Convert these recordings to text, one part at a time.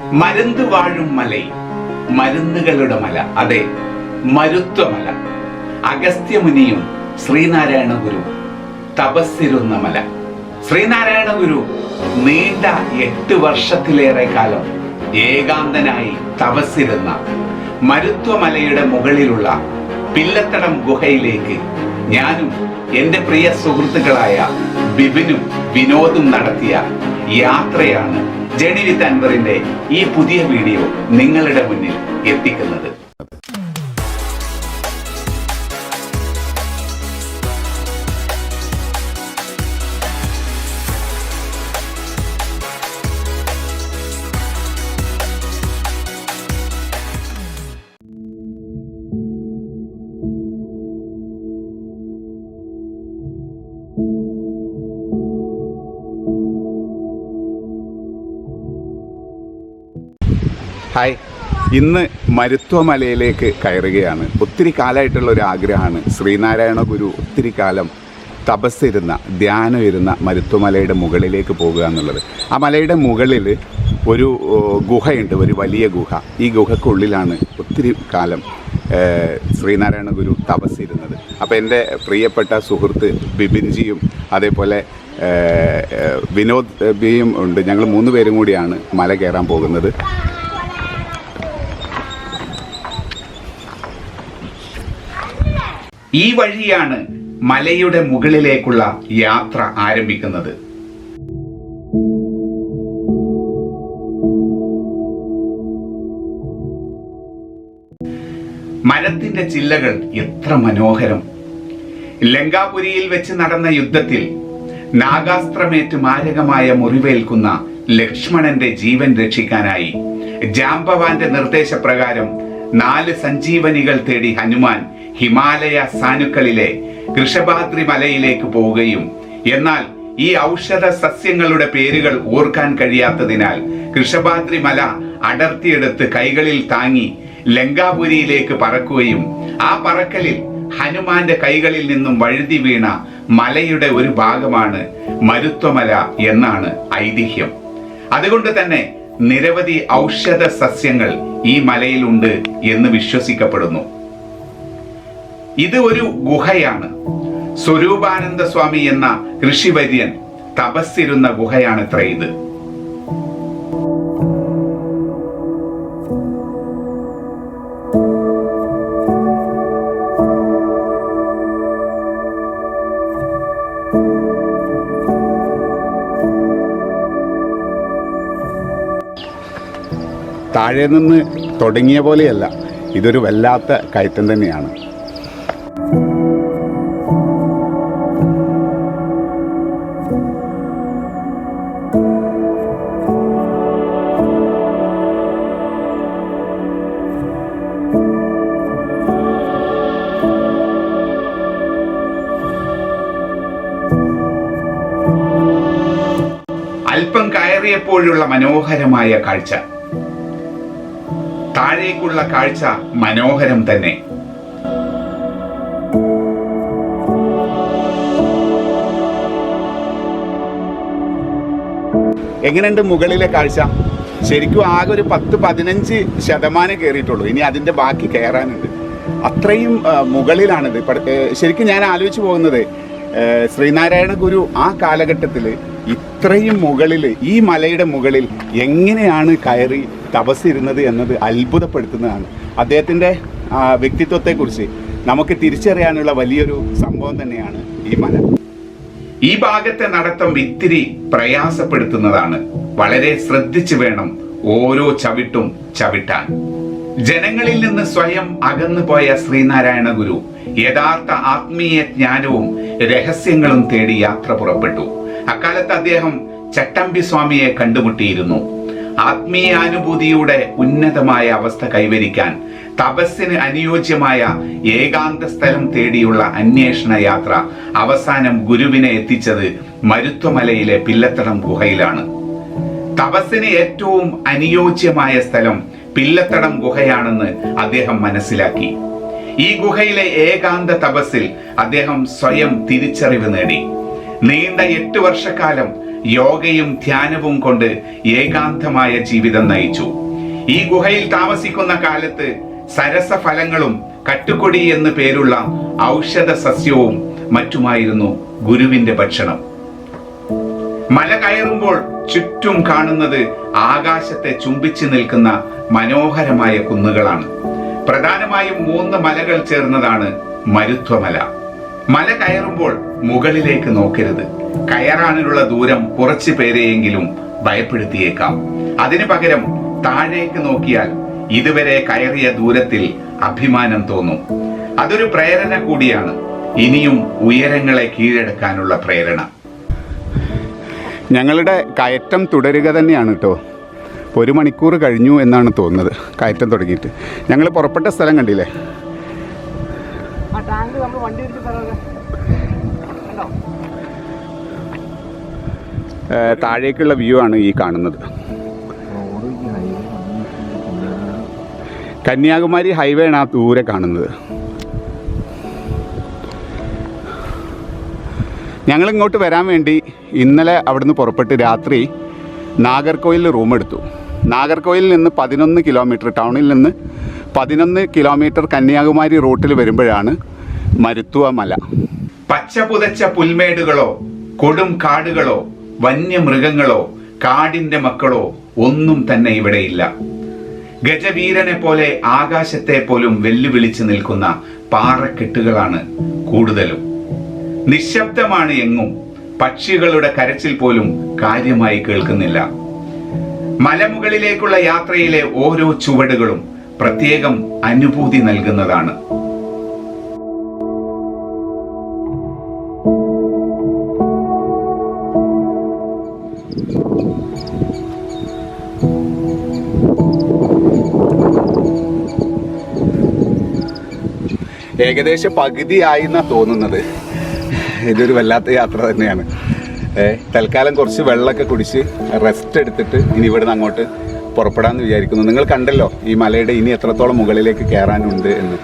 മരുന്ന് വാഴും മലൈ മരുന്നുകളുടെ മല അതെ മരുത്വമല. അഗസ്ത്യമുനിയും ശ്രീനാരായണ ഗുരു തപസ്സിരുന്ന മല. ശ്രീനാരായണ ഗുരു നീണ്ട എട്ട് വർഷത്തിലേറെ കാലം ഏകാന്തനായി തപസ്സിരുന്ന മരുത്വമലയുടെ മുകളിലുള്ള പില്ലത്തടം ഗുഹയിലേക്ക് ഞാനും എന്റെ പ്രിയ സുഹൃത്തുക്കളായ ബിബിനും വിനോദും നടത്തിയ യാത്രയാണ് ജണി വിത്ത് അൻവറിന്റെ ഈ പുതിയ വീഡിയോ നിങ്ങളുടെ മുന്നിൽ എത്തിക്കുന്നത്. ഹായ്. ഇന്ന് മരുത്വമലയിലേക്ക് കയറുകയാണ്. ഒത്തിരി കാലമായിട്ടുള്ള ഒരു ആഗ്രഹമാണ്. ശ്രീനാരായണ ഗുരു ഒത്തിരി കാലം തപസ്സിരുന്ന ധ്യാനം ഇരുന്ന മരുത്വമലയുടെ മുകളിലേക്ക് പോകുക എന്നുള്ളത്. ആ മലയുടെ മുകളിൽ ഒരു ഗുഹയുണ്ട് ഒരു വലിയ ഗുഹ. ഈ ഗുഹക്കുള്ളിലാണ് ഒത്തിരി കാലം ശ്രീനാരായണ ഗുരു തപസ്സിരുന്നത്. അപ്പോൾ എന്റെ പ്രിയപ്പെട്ട സുഹൃത്ത് ബിബിൻജിയും അതേപോലെ വിനോദ് ബിയും ഉണ്ട്. ഞങ്ങൾ മൂന്ന് പേരും കൂടിയാണ് മല കയറാൻ പോകുന്നത്. ഈ വഴിയാണ് മലയുടെ മുകളിലേക്കുള്ള യാത്ര ആരംഭിക്കുന്നത്. മരത്തിന്റെ ചില്ലകൾ എത്ര മനോഹരം. ലങ്കാപുരിയിൽ വെച്ച് നടന്ന യുദ്ധത്തിൽ നാഗാസ്ത്രമേറ്റ് മാരകമായ മുറിവേൽക്കുന്ന ലക്ഷ്മണന്റെ ജീവൻ രക്ഷിക്കാനായി ജാംബവാന്റെ നിർദ്ദേശപ്രകാരം നാല് സഞ്ജീവനികൾ തേടി ഹനുമാൻ ഹിമാലയ സാനുക്കളിലെ കൃഷഭാദ്രി മലയിലേക്ക് പോവുകയും എന്നാൽ ഈ ഔഷധ സസ്യങ്ങളുടെ പേരുകൾ ഓർക്കാൻ കഴിയാത്തതിനാൽ കൃഷഭാദ്രി മല അടർത്തിയെടുത്ത് കൈകളിൽ താങ്ങി ലങ്കാപുരിയിലേക്ക് പറക്കുകയും ആ പറക്കലിൽ ഹനുമാന്റെ കൈകളിൽ നിന്നും വഴുതി വീണ മലയുടെ ഒരു ഭാഗമാണ് മരുത്വമല എന്നാണ് ഐതിഹ്യം. അതുകൊണ്ട് തന്നെ നിരവധി ഔഷധ സസ്യങ്ങൾ ഈ മലയിലുണ്ട് എന്ന് വിശ്വസിക്കപ്പെടുന്നു. ഇത് ഒരു ഗുഹയാണ്. സ്വരൂപാനന്ദ സ്വാമി എന്ന ഋഷിവര്യൻ തപസ്സിരുന്ന ഗുഹയാണത്ര ഇത്. താഴെ നിന്ന് തുടങ്ങിയ പോലെയല്ല. ഇതൊരു വല്ലാത്ത കയറ്റം തന്നെയാണ്. അല്പം കയറിയപ്പോഴുള്ള മനോഹരമായ കാഴ്ച. താഴേക്കുള്ള കാഴ്ച മനോഹരം തന്നെ. എങ്ങനെയുണ്ട് മുകളിലെ കാഴ്ച? ശരിക്കും ആകെ ഒരു പത്ത് പതിനഞ്ച് ശതമാനം കയറിയിട്ടുള്ളൂ. ഇനി അതിന്റെ ബാക്കി കയറാനുണ്ട്. അത്രയും മുകളിലാണിത്. ശരിക്കും ഞാൻ ആലോചിച്ച് പോകുന്നത് ശ്രീനാരായണ ഗുരു ആ കാലഘട്ടത്തിൽ ഇത്രയും മുകളിൽ ഈ മലയുടെ മുകളിൽ എങ്ങനെയാണ് കയറി തപസ്സിരുന്നത് എന്നത് അത്ഭുതപ്പെടുത്തുന്നതാണ്. അദ്ദേഹത്തിന്റെ വ്യക്തിത്വത്തെക്കുറിച്ച് നമുക്ക് തിരിച്ചറിയാനുള്ള വലിയൊരു സംഭവം തന്നെയാണ് ഈ മല. ഈ ഭാഗത്തെ നടത്തം ഇത്തിരി പ്രയാസപ്പെടുത്തുന്നതാണ്. വളരെ ശ്രദ്ധിച്ചു വേണം ഓരോ ചവിട്ടും ചവിട്ടാൻ. ജനങ്ങളിൽ നിന്ന് സ്വയം അകന്നു പോയ ശ്രീനാരായണ ഗുരു യഥാർത്ഥ ആത്മീയ ജ്ഞാനവും രഹസ്യങ്ങളും തേടി യാത്ര പുറപ്പെട്ടു. അക്കാലത്ത് അദ്ദേഹം ചട്ടമ്പി സ്വാമിയെ കണ്ടുമുട്ടിയിരുന്നു. ആത്മീയാനുഭൂതിയുടെ ഉന്നതമായ അവസ്ഥ കൈവരിക്കാൻ തപസ്സിന് അനുയോജ്യമായ ഏകാന്ത സ്ഥലം തേടിയുള്ള അന്വേഷണ യാത്ര അവസാനം ഗുരുവിനെ എത്തിച്ചത് മരുത്വമലയിലെ പില്ലത്തടം ഗുഹയിലാണ്. തപസ്സിന് ഏറ്റവും അനുയോജ്യമായ സ്ഥലം പില്ലത്തടം ഗുഹയാണെന്ന് അദ്ദേഹം മനസ്സിലാക്കി. ഈ ഗുഹയിലെ ഏകാന്ത തപസ്സിൽ അദ്ദേഹം സ്വയം തിരിച്ചറിവ് നേടി. നീണ്ട എട്ട് വർഷക്കാലം യോഗയും ധ്യാനവും കൊണ്ട് ഏകാന്തമായ ജീവിതം നയിച്ചു. ഈ ഗുഹയിൽ താമസിക്കുന്ന കാലത്ത് സരസ ഫലങ്ങളും കട്ടുകൊടി എന്ന് പേരുള്ള ഔഷധ സസ്യവും മറ്റുമായിരുന്നു ഗുരുവിന്റെ ഭക്ഷണം. മല കയറുമ്പോൾ ചുറ്റും കാണുന്നത് ആകാശത്തെ ചുംബിച്ചു നിൽക്കുന്ന മനോഹരമായ കുന്നുകളാണ്. പ്രധാനമായും മൂന്ന് മലകൾ ചേർന്നതാണ് മരുത്വമല. മല കയറുമ്പോൾ മുകളിലേക്ക് നോക്കരുത്. കയറാനുള്ള ദൂരം കുറച്ചു പേരെയെങ്കിലും ഭയപ്പെടുത്തിയേക്കാം. അതിനു പകരം താഴേക്ക് നോക്കിയാൽ ഇതുവരെ കയറിയ ദൂരത്തിൽ അഭിമാനം തോന്നും. അതൊരു പ്രേരണ കൂടിയാണ്. ഇനിയും ഉയരങ്ങളെ കീഴടക്കാനുള്ള പ്രേരണ. ഞങ്ങളുടെ കയറ്റം തുടരുക തന്നെയാണ് കേട്ടോ ഒരു മണിക്കൂർ കഴിഞ്ഞു എന്നാണ് തോന്നുന്നത്. കയറ്റം തുടങ്ങിയിട്ട്. ഞങ്ങൾ പുറപ്പെട്ട സ്ഥലം കണ്ടില്ലേ? ആ ടാങ്ക് നമ്മൾ വണ്ടി താഴേക്കുള്ള വ്യൂ ആണ് ഈ കാണുന്നത്. കന്യാകുമാരി ഹൈവേ ആണ് ആ ദൂരെ കാണുന്നത്. ഞങ്ങൾ ഇങ്ങോട്ട് വരാൻ വേണ്ടി ഇന്നലെ അവിടുന്ന് പുറപ്പെട്ട് രാത്രി നാഗർകോയിലിൽ റൂം എടുത്തു. നാഗർകോയിലിൽ നിന്ന് പതിനൊന്ന് കിലോമീറ്റർ ടൗണിൽ നിന്ന് പതിനൊന്ന് കിലോമീറ്റർ കന്യാകുമാരി റൂട്ടിൽ വരുമ്പോഴാണ് മരുത്തുവ മല പച്ച പുതച്ച പുൽമേടുകളോ കൊടും കാടുകളോ വന്യമൃഗങ്ങളോ കാടിന്റെ മക്കളോ ഒന്നും തന്നെ ഇവിടെയില്ല ഗജവീരനെ പോലെ ആകാശത്തെ പോലും വെല്ലുവിളിച്ച് നിൽക്കുന്ന പാറക്കെട്ടുകളാണ് കൂടുതലും. നിശബ്ദമാണ് എങ്ങും. പക്ഷികളുടെ കരച്ചിൽ പോലും കാര്യമായി കേൾക്കുന്നില്ല. മലമുകളിലേക്കുള്ള യാത്രയിലെ ഓരോ ചുവടുകളും പ്രത്യേകം അനുഭൂതി നൽകുന്നതാണ്. ഏകദേശം പകുതിയായി എന്നാ തോന്നുന്നത്. ഇതൊരു വല്ലാത്ത യാത്ര തന്നെയാണ്. തൽക്കാലം കുറച്ച് വെള്ളമൊക്കെ കുടിച്ച് റെസ്റ്റ് എടുത്തിട്ട് ഇനി ഇവിടുന്ന് അങ്ങോട്ട് പുറപ്പെടാമെന്ന് വിചാരിക്കുന്നു. നിങ്ങൾ കണ്ടല്ലോ ഈ മലയുടെ ഇനി എത്രത്തോളം മുകളിലേക്ക് കയറാനുണ്ട് എന്ന്.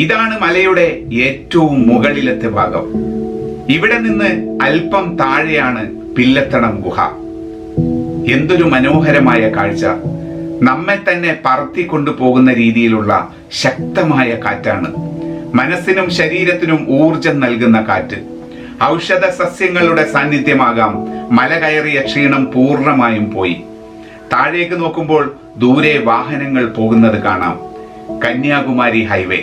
ഇതാണ് മലയുടെ ഏറ്റവും മുകളിലത്തെ ഭാഗം. ഇവിടെ നിന്ന് അല്പം താഴെയാണ് പില്ലത്തണം ഗുഹ. എന്തൊരു മനോഹരമായ കാഴ്ച. നമ്മെ തന്നെ പറത്തി കൊണ്ടുപോകുന്ന രീതിയിലുള്ള ശക്തമായ കാറ്റാണ്. മനസ്സിനും ശരീരത്തിനും ഊർജം നൽകുന്ന കാറ്റ്. ഔഷധ സസ്യങ്ങളുടെ സാന്നിധ്യമാകാം മല കയറിയ ക്ഷീണം പൂർണമായും പോയി. താഴേക്ക് നോക്കുമ്പോൾ ദൂരെ വാഹനങ്ങൾ പോകുന്നത് കാണാം. കന്യാകുമാരി ഹൈവേ.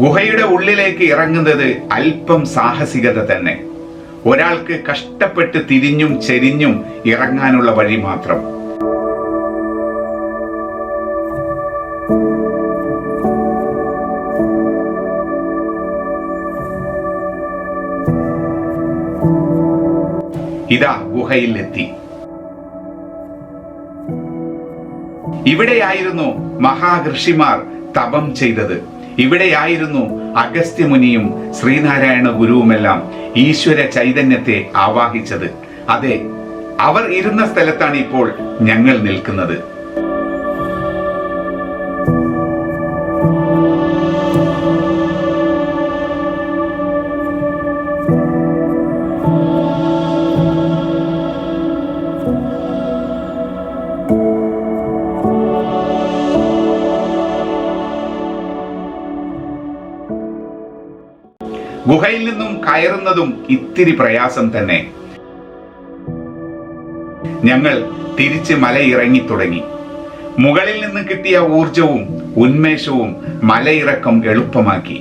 ഗുഹയുടെ ഉള്ളിലേക്ക് ഇറങ്ങുന്നത് അല്പം സാഹസികത തന്നെ. ഒരാൾക്ക് കഷ്ടപ്പെട്ട് തിരിഞ്ഞും ചെരിഞ്ഞും ഇറങ്ങാനുള്ള വഴി മാത്രം. ഇതാ ഗുഹയിൽ എത്തി ഇവിടെയായിരുന്നു മഹാകൃഷിമാർ തപം ചെയ്തത്. ഇവിടെയായിരുന്നു അഗസ്ത്യമുനിയും ശ്രീനാരായണ ഗുരുവുമെല്ലാം ഈശ്വര ചൈതന്യത്തെ ആവാഹിച്ചത്. അതെ അവർ ഇരുന്ന സ്ഥലത്താണ് ഇപ്പോൾ ഞങ്ങൾ നിൽക്കുന്നത്. ഗുഹയിൽ നിന്നും കയറുന്നതും ഇത്തിരി പ്രയാസം തന്നെ. ഞങ്ങൾ തിരിച്ച് മലയിറങ്ങി തുടങ്ങി മുകളിൽ നിന്ന് കിട്ടിയ ഊർജവും ഉന്മേഷവും മലയിറക്കം എളുപ്പമാക്കി.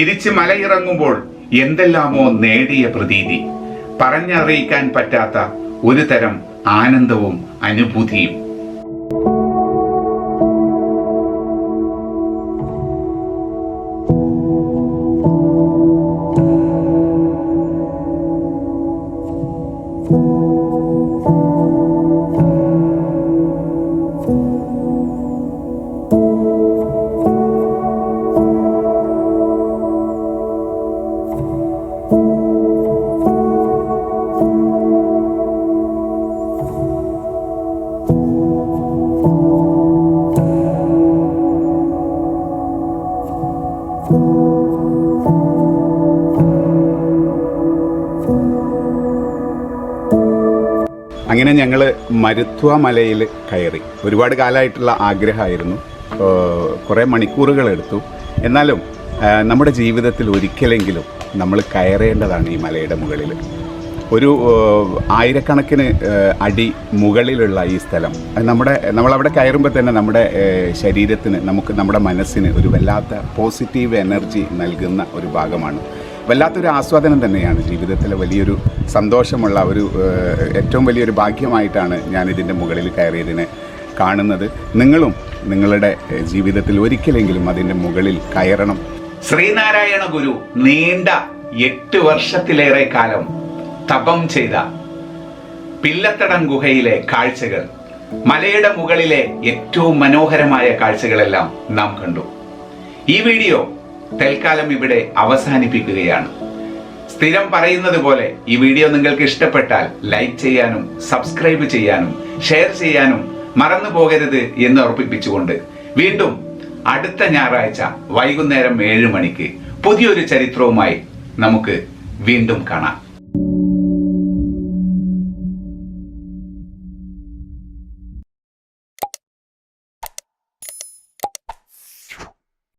തിരിച്ച് മലയിറങ്ങുമ്പോൾ എന്തെല്ലാമോ നേടിയ പ്രതീതി. പറഞ്ഞറിയിക്കാൻ പറ്റാത്ത ഒരു തരം ആനന്ദവും അനുഭൂതിയും. മരുത്വ മലയിൽ കയറി. ഒരുപാട് കാലമായിട്ടുള്ള ആഗ്രഹമായിരുന്നു. കുറേ മണിക്കൂറുകൾ എടുത്തു. എന്നാലും നമ്മുടെ ജീവിതത്തിൽ ഒരിക്കലെങ്കിലും നമ്മൾ കയറേണ്ടതാണ് ഈ മലയുടെ മുകളിൽ. ഒരു ആയിരക്കണക്കിന് അടി മുകളിലുള്ള ഈ സ്ഥലം. നമ്മുടെ നമ്മളവിടെ കയറുമ്പോൾ തന്നെ നമ്മുടെ ശരീരത്തിന് നമുക്ക് നമ്മുടെ മനസ്സിന് ഒരു വല്ലാത്ത പോസിറ്റീവ് എനർജി നൽകുന്ന ഒരു ഭാഗമാണ്. വല്ലാത്തൊരു ആസ്വാദനം തന്നെയാണ് ജീവിതത്തിലെ വലിയൊരു സന്തോഷമുള്ള ഒരു ഏറ്റവും വലിയൊരു ഭാഗ്യമായിട്ടാണ് ഞാൻ ഇതിന്റെ മുകളിൽ കയറിയതിനെ കാണുന്നത്. നിങ്ങളും നിങ്ങളുടെ ജീവിതത്തിൽ ഒരിക്കലെങ്കിലും അതിന്റെ മുകളിൽ കയറണം. ശ്രീനാരായണ ഗുരു നീണ്ട എട്ട് വർഷത്തിലേറെ കാലം തപം ചെയ്ത പില്ലത്തടം ഗുഹയിലെ കാഴ്ചകൾ മലയുടെ മുകളിലെ ഏറ്റവും മനോഹരമായ കാഴ്ചകളെല്ലാം നാം കണ്ടു. ഈ വീഡിയോ തൽക്കാലം ഇവിടെ അവസാനിപ്പിക്കുകയാണ്. സ്ഥിരം പറയുന്നത് പോലെ ഈ വീഡിയോ നിങ്ങൾക്ക് ഇഷ്ടപ്പെട്ടാൽ ലൈക്ക് ചെയ്യാനും സബ്സ്ക്രൈബ് ചെയ്യാനും ഷെയർ ചെയ്യാനും മറന്നു പോകരുത് എന്ന് ഉറപ്പിപ്പിച്ചുകൊണ്ട് വീണ്ടും അടുത്ത ഞായറാഴ്ച വൈകുന്നേരം ഏഴ് മണിക്ക് പുതിയൊരു ചരിത്രവുമായി നമുക്ക് വീണ്ടും കാണാം.